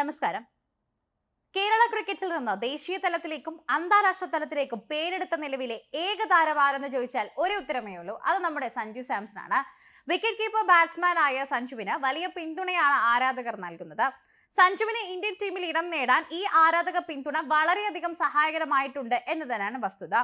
നമസ്കാരം. കേരള ക്രിക്കറ്റിൽ നിന്ന് ദേശീയ തലത്തിലേക്കും അന്താരാഷ്ട്ര തലത്തിലേക്കും പേരെടുത്ത നിലവിലെ ഏക താരമാരെന്ന് ചോദിച്ചാൽ ഒരേ ഉത്തരമേ ഉള്ളൂ. അത് നമ്മുടെ സഞ്ജു സാംസൺ ആണ് വിക്കറ്റ് കീപ്പർ ബാറ്റ്സ്മാൻ ആയ സഞ്ജുവിന് വലിയ പിന്തുണയാണ് ആരാധകർ നൽകുന്നത്. സഞ്ജുവിന് ഇന്ത്യൻ ടീമിൽ ഇടം നേടാൻ ഈ ആരാധക പിന്തുണ വളരെയധികം സഹായകരമായിട്ടുണ്ട് എന്ന് തന്നെയാണ് വസ്തുത.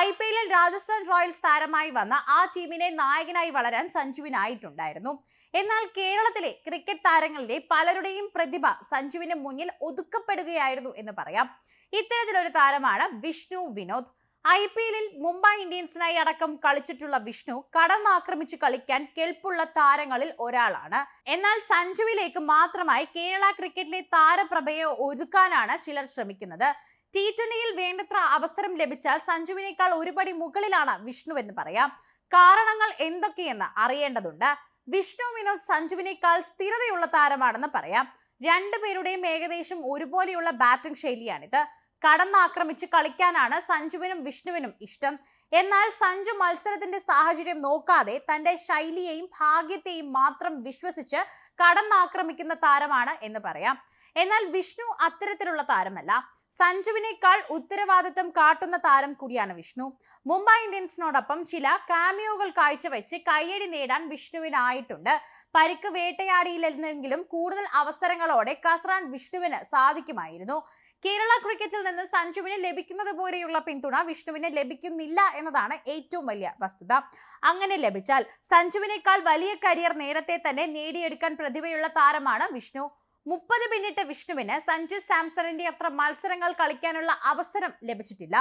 ഐ പി എല്ലിൽ രാജസ്ഥാൻ റോയൽസ് താരമായി വന്ന ആ ടീമിനെ നായകനായി വളരാൻ സഞ്ജുവിനായിട്ടുണ്ടായിരുന്നു. എന്നാൽ കേരളത്തിലെ ക്രിക്കറ്റ് താരങ്ങളിലെ പലരുടെയും പ്രതിഭ സഞ്ജുവിന് മുന്നിൽ ഒതുക്കപ്പെടുകയായിരുന്നു എന്ന് പറയാം. ഇത്തരത്തിലൊരു താരമാണ് വിഷ്ണു വിനോദ്. ഐ പി എല്ലിൽ മുംബൈ ഇന്ത്യൻസിനായി അടക്കം കളിച്ചിട്ടുള്ള വിഷ്ണു കടന്നാക്രമിച്ച് കളിക്കാൻ കെൽപ്പുള്ള താരങ്ങളിൽ ഒരാളാണ്. എന്നാൽ സഞ്ജുവിലേക്ക് മാത്രമായി കേരള ക്രിക്കറ്റിലെ താരപ്രഭയെ ഒതുക്കാനാണ് ചിലർ ശ്രമിക്കുന്നത്. ടി ട്വന്റിയിൽ വേണ്ടത്ര അവസരം ലഭിച്ചാൽ സഞ്ജുവിനേക്കാൾ ഒരുപടി മുകളിലാണ് വിഷ്ണു എന്ന് പറയാം. കാരണങ്ങൾ എന്തൊക്കെയെന്ന് അറിയേണ്ടതുണ്ട്. വിഷ്ണു വിനോദ് സഞ്ജുവിനേക്കാൾ സ്ഥിരതയുള്ള താരമാണെന്ന് പറയാം. രണ്ടുപേരുടെയും ഏകദേശം ഒരുപോലെയുള്ള ബാറ്റിംഗ് ശൈലിയാണിത്. കടന്നാക്രമിച്ച് കളിക്കാനാണ് സഞ്ജുവിനും വിഷ്ണുവിനും ഇഷ്ടം. എന്നാൽ സഞ്ജു മത്സരത്തിന്റെ സാഹചര്യം നോക്കാതെ തന്റെ ശൈലിയെയും ഭാഗ്യത്തെയും മാത്രം വിശ്വസിച്ച് കടന്നാക്രമിക്കുന്ന താരമാണ് എന്ന് പറയാം. എന്നാൽ വിഷ്ണു അത്തരത്തിലുള്ള താരമല്ല. സഞ്ജുവിനേക്കാൾ ഉത്തരവാദിത്തം കാട്ടുന്ന താരം കൂടിയാണ് വിഷ്ണു. മുംബൈ ഇന്ത്യൻസിനോടൊപ്പം ചില കാമിയോകൾ കാഴ്ചവെച്ച് കയ്യടി നേടാൻ വിഷ്ണുവിനായിട്ടുണ്ട്. പരിക്ക് വേട്ടയാടിയില്ലെന്നെങ്കിലും കൂടുതൽ അവസരങ്ങളോടെ കസ്രാൻ വിഷ്ണുവിന് സാധിക്കുമായിരുന്നു. കേരള ക്രിക്കറ്റിൽ നിന്ന് സഞ്ജുവിന് ലഭിക്കുന്നത് പോലെയുള്ള പിന്തുണ വിഷ്ണുവിന് ലഭിക്കുന്നില്ല എന്നതാണ് ഏറ്റവും വലിയ വസ്തുത. അങ്ങനെ ലഭിച്ചാൽ സഞ്ജുവിനേക്കാൾ വലിയ കരിയർ നേരത്തെ തന്നെ നേടിയെടുക്കാൻ പ്രതിഭയുള്ള താരമാണ് വിഷ്ണു. മുപ്പത് പിന്നിട്ട് വിഷ്ണുവിന് സഞ്ജു സാംസണിന്റെ അത്ര മത്സരങ്ങൾ കളിക്കാനുള്ള അവസരം ലഭിച്ചിട്ടില്ല.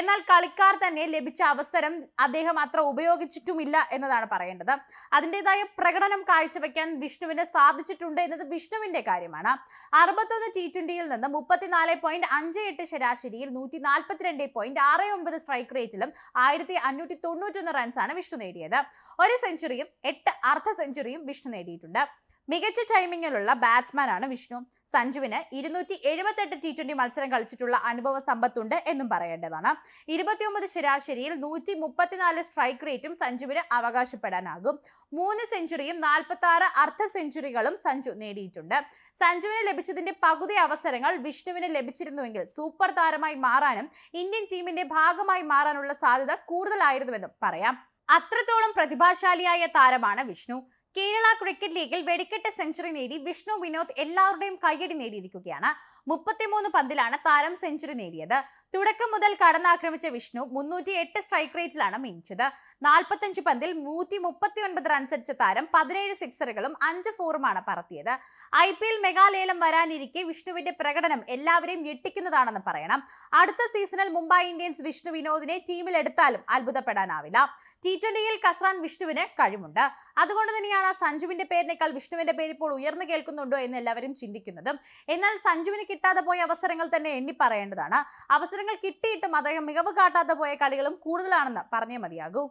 എന്നാൽ കളിക്കാർ തന്നെ ലഭിച്ച അവസരം അദ്ദേഹം അത്ര ഉപയോഗിച്ചിട്ടുമില്ല എന്നതാണ് പറയേണ്ടത്. അതിന്റെതായ പ്രകടനം കാഴ്ചവെക്കാൻ വിഷ്ണുവിന് സാധിച്ചിട്ടുണ്ട് എന്നത് വിഷ്ണുവിന്റെ കാര്യമാണ്. അറുപത്തൊന്ന് ടി ട്വന്റിയിൽ നിന്ന് മുപ്പത്തിനാല് പോയിന്റ് അഞ്ച് എട്ട് ശരാശരിയിൽ നൂറ്റി നാൽപ്പത്തിരണ്ട് പോയിന്റ് ആറ് ഒമ്പത് സ്ട്രൈക്ക് റേറ്റിലും ആയിരത്തി അഞ്ഞൂറ്റി തൊണ്ണൂറ്റൊന്ന് റൺസാണ് വിഷ്ണു നേടിയത്. ഒരു സെഞ്ചുറിയും എട്ട് അർദ്ധ സെഞ്ചുറിയും വിഷ്ണു നേടിയിട്ടുണ്ട്. മികച്ച ടൈമിങ്ങിലുള്ള ബാറ്റ്സ്മാനാണ് വിഷ്ണു. സഞ്ജുവിന് ഇരുന്നൂറ്റി എഴുപത്തെട്ട് ടി ട്വന്റി മത്സരം കളിച്ചിട്ടുള്ള അനുഭവ സമ്പത്തുണ്ട് എന്നും പറയേണ്ടതാണ്. ഇരുപത്തിയൊമ്പത് ശരാശരിയിൽ നൂറ്റി മുപ്പത്തിനാല് സ്ട്രൈക്ക് റേറ്റും സഞ്ജുവിന് അവകാശപ്പെടാനാകും. മൂന്ന് സെഞ്ചുറിയും നാൽപ്പത്തി ആറ് അർദ്ധ സെഞ്ചുറികളും സഞ്ജു നേടിയിട്ടുണ്ട്. സഞ്ജുവിന് ലഭിച്ചതിന്റെ പകുതി അവസരങ്ങൾ വിഷ്ണുവിന് ലഭിച്ചിരുന്നുവെങ്കിൽ സൂപ്പർ താരമായി മാറാനും ഇന്ത്യൻ ടീമിന്റെ ഭാഗമായി മാറാനുള്ള സാധ്യത കൂടുതലായിരുന്നുവെന്നും പറയാം. അത്രത്തോളം പ്രതിഭാശാലിയായ താരമാണ് വിഷ്ണു. കേരള ക്രിക്കറ്റ് ലീഗിൽ വെടിക്കെട്ട് സെഞ്ചുറി നേടി വിഷ്ണു വിനോദ് എല്ലാവരുടെയും കയ്യടി നേടിയിരിക്കുകയാണ്. മുപ്പത്തിമൂന്ന് പന്തിലാണ് താരം സെഞ്ചുറി നേടിയത്. തുടക്കം മുതൽ കടന്നാക്രമിച്ച വിഷ്ണു മുന്നൂറ്റി എട്ട് സ്ട്രൈക്ക് റേറ്റിലാണ് മിനിച്ചത്. നാൽപ്പത്തഞ്ച് പന്തിൽ നൂറ്റി മുപ്പത്തി ഒൻപത് റൺസടിച്ച താരം പതിനേഴ് സിക്സറുകളും അഞ്ച് ഫോറുമാണ് പറത്തിയത്. ഐ പി എൽ മെഗാലേലം വരാനിരിക്കെ വിഷ്ണുവിന്റെ പ്രകടനം എല്ലാവരെയും ഞെട്ടിക്കുന്നതാണെന്ന് പറയണം. അടുത്ത സീസണിൽ മുംബൈ ഇന്ത്യൻസ് വിഷ്ണു വിനോദിനെ ടീമിൽ എടുത്താലും അത്ഭുതപ്പെടാനാവില്ല. ടി ട്വന്റിയിൽ കസ്രാൻ വിഷ്ണുവിന് കഴിവുണ്ട്. അതുകൊണ്ട് തന്നെയാണ് സഞ്ജുവിന്റെ പേരിനേക്കാൾ വിഷ്ണുവിന്റെ പേര് ഇപ്പോൾ ഉയർന്നു കേൾക്കുന്നുണ്ടോ എന്ന് എല്ലാവരും ചിന്തിക്കുന്നത്. എന്നാൽ സഞ്ജുവിന് കിട്ടാതെ പോയ അവസരങ്ങൾ തന്നെ എണ്ണി പറയേണ്ടതാണ്. അവസരങ്ങൾ കിട്ടിയിട്ടും അദ്ദേഹം മികവ് കാട്ടാതെ പോയ കളികളും കൂടുതലാണെന്ന് പറഞ്ഞേ മതിയാകൂ.